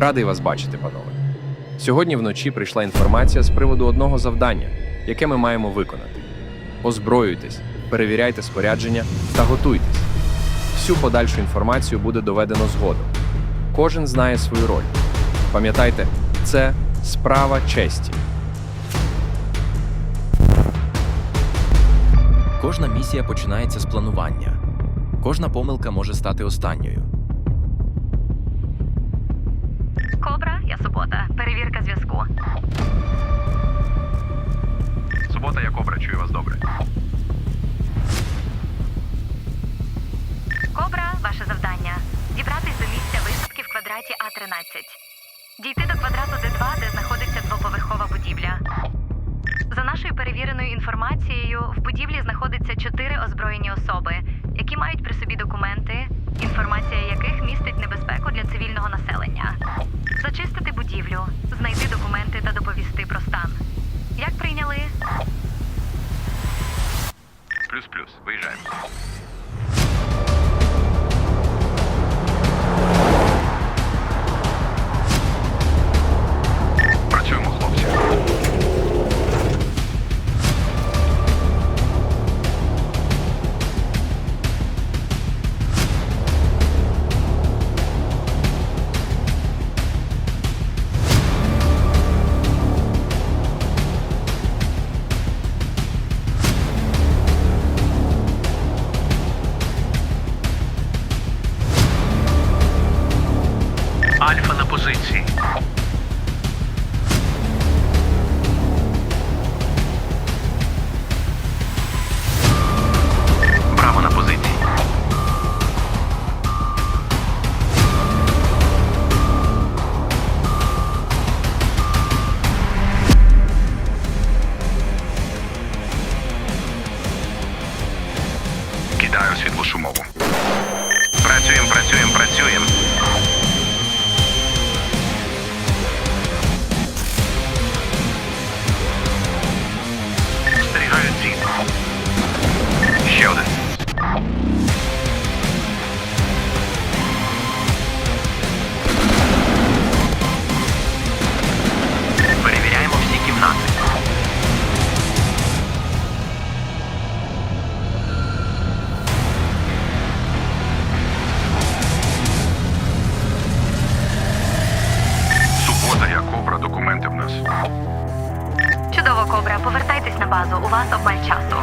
Радий вас бачити, панове. Сьогодні вночі прийшла інформація з приводу одного завдання, яке ми маємо виконати. Озброюйтесь, перевіряйте спорядження та готуйтесь. Всю подальшу інформацію буде доведено згодом. Кожен знає свою роль. Пам'ятайте, це справа честі. Кожна місія починається з планування. Кожна помилка може стати останньою. Субота. Перевірка зв'язку. Субота, я кобра, чую вас добре. Кобра, ваше завдання. Дібратись до місця висадки в квадраті А13. Дійти до квадрату Д2, де знаходиться Плюс-плюс, виїжджаємо. Кидаю світлошумову. Працюємо, працюємо, працюємо. Чудово, кобра. Повертайтесь на базу. У вас обмаль часу.